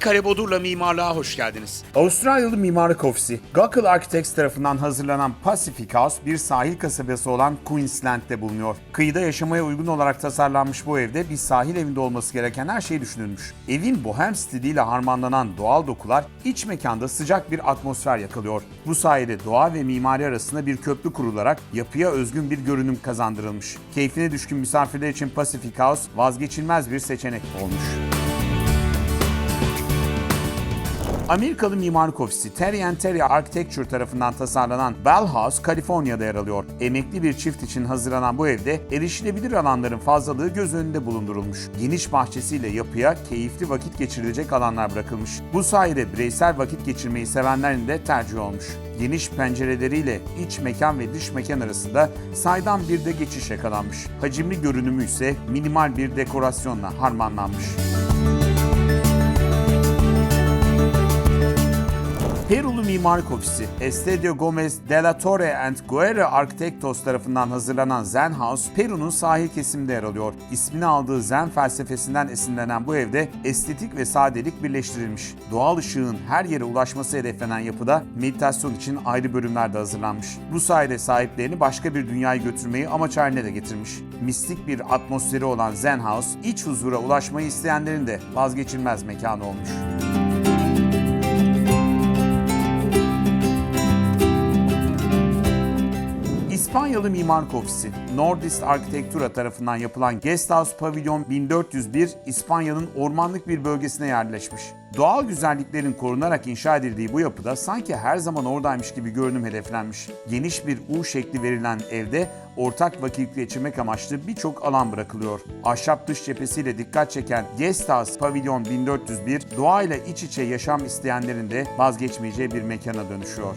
Karebodur'la mimarlığa hoş geldiniz. Avustralyalı mimarlık ofisi Gockel Architects tarafından hazırlanan Pacific House bir sahil kasabası olan Queensland'de bulunuyor. Kıyıda yaşamaya uygun olarak tasarlanmış bu evde bir sahil evinde olması gereken her şey düşünülmüş. Evin bohem stiliyle harmanlanan doğal dokular iç mekanda sıcak bir atmosfer yakalıyor. Bu sayede doğa ve mimari arasında bir köprü kurularak yapıya özgün bir görünüm kazandırılmış. Keyfine düşkün misafirler için Pacific House vazgeçilmez bir seçenek olmuş. Amerikalı mimarlık ofisi Terry and Terry Architecture tarafından tasarlanan Bell House, Kaliforniya'da yer alıyor. Emekli bir çift için hazırlanan bu evde erişilebilir alanların fazlalığı göz önünde bulundurulmuş. Geniş bahçesiyle yapıya keyifli vakit geçirilecek alanlar bırakılmış. Bu sayede bireysel vakit geçirmeyi sevenlerin de tercih olmuş. Geniş pencereleriyle iç mekan ve dış mekan arasında saydam bir de geçiş yakalanmış. Hacimli görünümü ise minimal bir dekorasyonla harmanlanmış. Perulu Mimarlık Ofisi, Estadio Gomez de la Torre and Guerra Architectos tarafından hazırlanan Zen House, Peru'nun sahil kesiminde yer alıyor. İsmini aldığı Zen felsefesinden esinlenen bu evde estetik ve sadelik birleştirilmiş. Doğal ışığın her yere ulaşması hedeflenen yapıda meditasyon için ayrı bölümler de hazırlanmış. Bu sayede sahiplerini başka bir dünyaya götürmeyi amaç haline de getirmiş. Mistik bir atmosferi olan Zen House, iç huzura ulaşmayı isteyenlerin de vazgeçilmez mekanı olmuş. İspanyalı Mimarlık Ofisi, Nordist Arkitektura tarafından yapılan Guesthouse Pavilion 1401, İspanya'nın ormanlık bir bölgesine yerleşmiş. Doğal güzelliklerin korunarak inşa edildiği bu yapıda sanki her zaman oradaymış gibi görünüm hedeflenmiş. Geniş bir U şekli verilen evde ortak vakit geçirmek amaçlı birçok alan bırakılıyor. Ahşap dış cephesiyle dikkat çeken Guesthouse Pavilion 1401, doğayla iç içe yaşam isteyenlerin de vazgeçmeyeceği bir mekana dönüşüyor.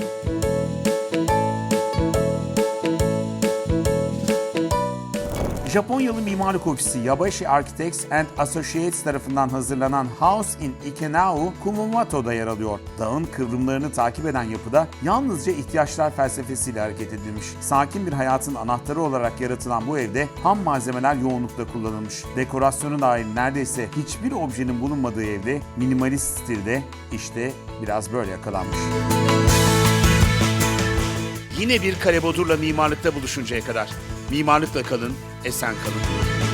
Japonyalı mimarlık ofisi Yabashi Architects and Associates tarafından hazırlanan House in Ikenau, Kumumato'da yer alıyor. Dağın kıvrımlarını takip eden yapıda yalnızca ihtiyaçlar felsefesiyle hareket edilmiş. Sakin bir hayatın anahtarı olarak yaratılan bu evde ham malzemeler yoğunlukla kullanılmış. Dekorasyonu dahil neredeyse hiçbir objenin bulunmadığı evde minimalist stilde işte biraz böyle yakalanmış. Yine bir Karebodur'la mimarlıkta buluşuncaya kadar. Mimarlıkla kalın, esen kalın.